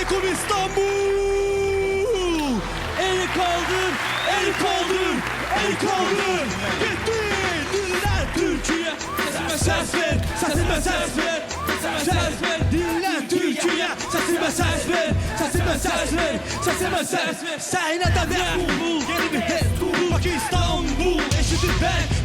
aleyküm İstanbul. El kaldır, el kaldır, el kaldır. Gitti dinler Türkiye. Sesime ses ver, sesime ses ver. Ses ver, dinler Türkiye. Sesime ses ver, sesime ses ver. Sesime ses ver. Sahnede de bul, yeni bir. Dur bak İstanbul, eşittir ben.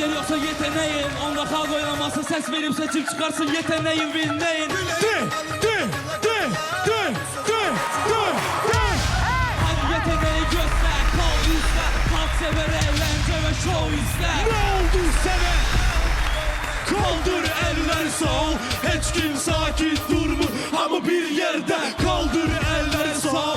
Yoksa yeteneğin. Onda halk oynaması ses verip seçip çıkarsın. Yeteneğin bilmeyin De de de de de de de. Hadi yeteneği göster. Kal üstler Halk sever eğlence ve şov ister Ne oldu sana? Kaldır eller sağ Hiç kim sakin durmu Ama bir yerde Kaldır eller sağ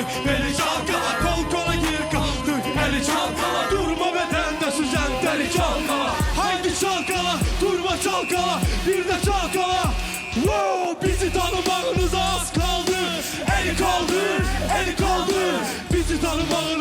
göbek Beni çalkala Kol kola gir kaldır Eli çalkala Durma bedende süzen Deli çalkala. Haydi çalkala Durma çalkala Bir de çalkala. Wow bizi tanımağınıza az kaldı. Eli kaldır Eli kaldır. Bizi tanımağınıza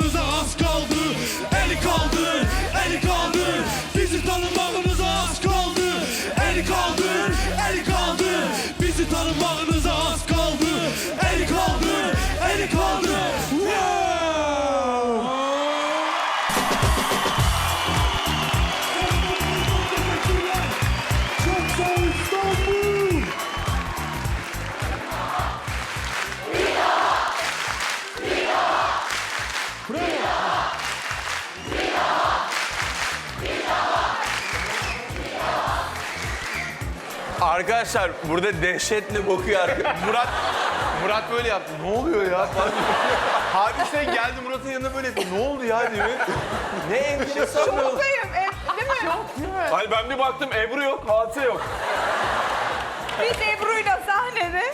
Arkadaşlar burada dehşetle bakıyor arka. Murat Murat böyle yaptı. Ne oluyor ya? falan. Hadise geldi Murat'ın yanına böyle yapıyor. Ne oldu ya diyor. Ne endişesi anlıyor. Şoktayım. E, değil mi? Şok değil mi? Hayır ben bir baktım Ebru yok, hadise yok. Biz Ebru'yla sahnede.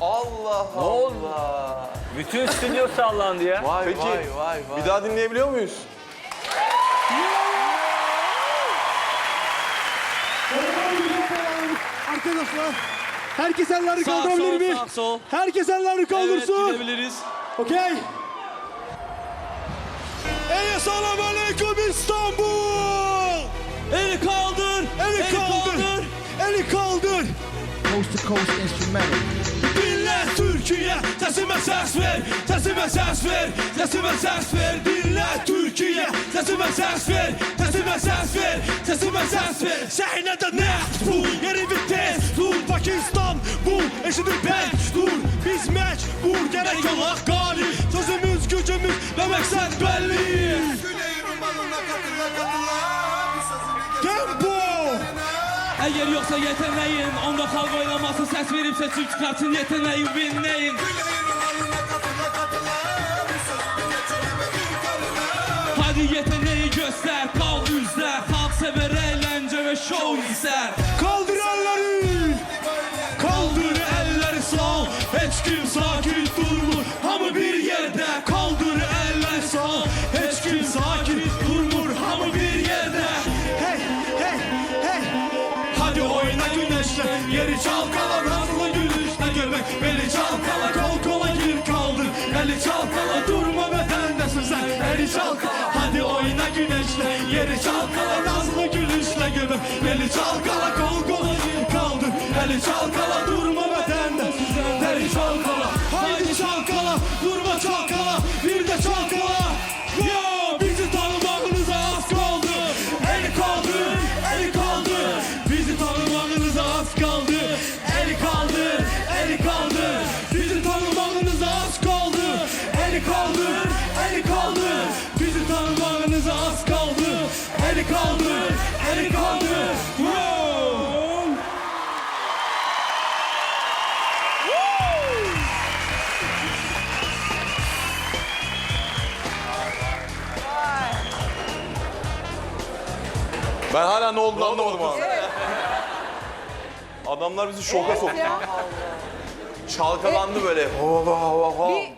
Allah Allah. Bütün stüdyo sallandı ya. Vay Peki, vay vay vay. Bir daha dinleyebiliyor muyuz? Arkadaşlar herkes ellerini Sağ kaldırabilir sol mi? sağ sol Herkes ellerini Evet kaldırsın. gidebiliriz Okey. Ey selam aleyküm İstanbul. Eli kaldır Eli kaldır. Eli kaldır. coast to coast instrumental. Dinle Türkiye sesime ses ver Sesime ses ver Sesime ses ver Dinle Türkiye sesime ses ver Sesime ses ver Sesime ses ver Sahnede ne bu Yeri Dur Pakistan bu Eşidir ben Dur biz mecbur Gerek Allah galip Sözümüz gücümüz Ve maksat belli. Tempo. Eğer yoksa yeteneğin Onda halk oynaması ses verip seçip çıkarsın yeteneğin bilmeyin Hadi yeteneği göster Kal üstler Halk sever eğlence ve şov ister kim sakin durmur Hamı bir yerde Kaldır eller sağ. Hiç kim sakin durmur Hamı bir yerde. Hey hey hey. Hadi oyna güneşle Yeri çalkala Nazlı gülüşle göbek. Beli çalkala Kol kola gir kaldır. Eli çalkala Durma bedende süzen Eli çalkala Hadi oyna güneşle Yeri çalkala Nazlı gülüşle göbek. Beli çalkala Kol kola gir kaldır. Eli çalkala Durma çalkala Bir de çalkala. Yo bizi tanımağınıza az kaldı. Eli kaldır Eli kaldır Bizi tanımağınıza az kaldı. Eli kaldır Eli kaldır Bizi tanımağınıza az kaldı. Eli kaldır Eli kaldır Bizi tanımağınıza az kaldı. Eli kaldır Eli kaldır Ben hala ne olduğunu anlamadım abi. Adamlar bizi şoka soktu. Çalkalandı böyle. Hava hava hava. Bir